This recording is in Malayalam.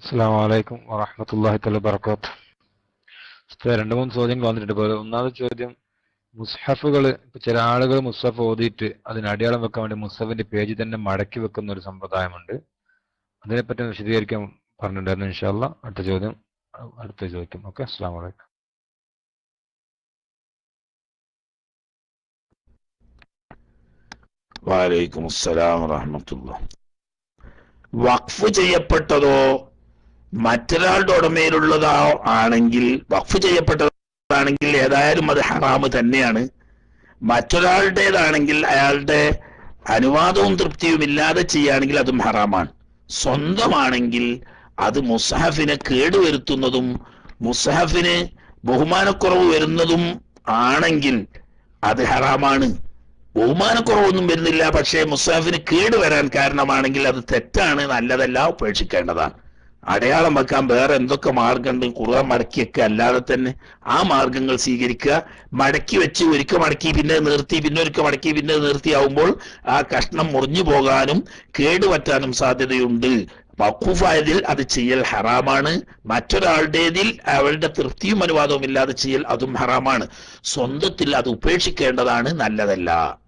അസ്സാം വലൈക്കും വറഹമത്തല്ലാഹി തല ബർക്കാത്ത് രണ്ട് മൂന്ന് ചോദ്യങ്ങൾ വന്നിട്ടുണ്ട്. പോലെ ഒന്നാമത്തെ ചോദ്യം മുസ്ഹഫുകൾ ചില ആളുകൾ മുസ്ഹഫ് ഓതിയിട്ട് അതിന് അടയാളം വെക്കാൻ വേണ്ടി മുസ്ഹഫിന്റെ പേജ് തന്നെ മടക്കി വെക്കുന്ന ഒരു സമ്പ്രദായമുണ്ട്. അതിനെപ്പറ്റി വിശദീകരിക്കാൻ പറഞ്ഞിട്ടുണ്ടായിരുന്നു ഇൻഷാല്ല അടുത്ത ചോദ്യം അടുത്ത ചോദിക്കും ഓക്കെ അസ്സാം വലൈക്കും വാലൈക്കും അസ്സലാം വറഹമത്തുള്ള വഖഫ് ചെയ്യപ്പെട്ടതോ മറ്റൊരാളുടെ ഉടമയിലുള്ളതാ ആണെങ്കിൽ വഖഫ് ചെയ്യപ്പെട്ടതാണെങ്കിൽ ഏതായാലും അത് ഹറാമ് തന്നെയാണ്. മറ്റൊരാളുടേതാണെങ്കിൽ അയാളുടെ അനുവാദവും തൃപ്തിയും ഇല്ലാതെ ചെയ്യുകയാണെങ്കിൽ അതും ഹറാമാണ്. സ്വന്തമാണെങ്കിൽ അത് മുസഹഫിനെ കേടുവരുത്തുന്നതും മുസഹഫിന് ബഹുമാനക്കുറവ് വരുന്നതും ആണെങ്കിൽ അത് ഹറാമാണ്. ബഹുമാനക്കുറവൊന്നും വരുന്നില്ല പക്ഷേ മുസാഫിന് കേടുവരാൻ കാരണമാണെങ്കിൽ അത് തെറ്റാണ് നല്ലതല്ല ഉപേക്ഷിക്കേണ്ടതാണ്. അടയാളം വെക്കാൻ വേറെ എന്തൊക്കെ മാർഗമുണ്ട്? ഖുർആൻ മടക്കിയൊക്കെ അല്ലാതെ തന്നെ ആ മാർഗങ്ങൾ സ്വീകരിക്കുക. മടക്കി വെച്ച് ഒരിക്കൽ മടക്കി പിന്നെ നിർത്തി പിന്നെ ഒരിക്കൽ മടക്കി പിന്നെ നിർത്തിയാവുമ്പോൾ ആ കഷ്ണം മുറിഞ്ഞു പോകാനും കേടുപറ്റാനും സാധ്യതയുണ്ട്. വഖുഫായതിൽ അത് ചെയ്യൽ ഹറാമാണ്. മറ്റൊരാളുടേതിൽ അവളുടെ തൃപ്തിയും അനുവാദവും ഇല്ലാതെ ചെയ്യൽ അതും ഹറാമാണ്. സ്വന്തത്തിൽ അത് ഉപേക്ഷിക്കേണ്ടതാണ് നല്ലതല്ല.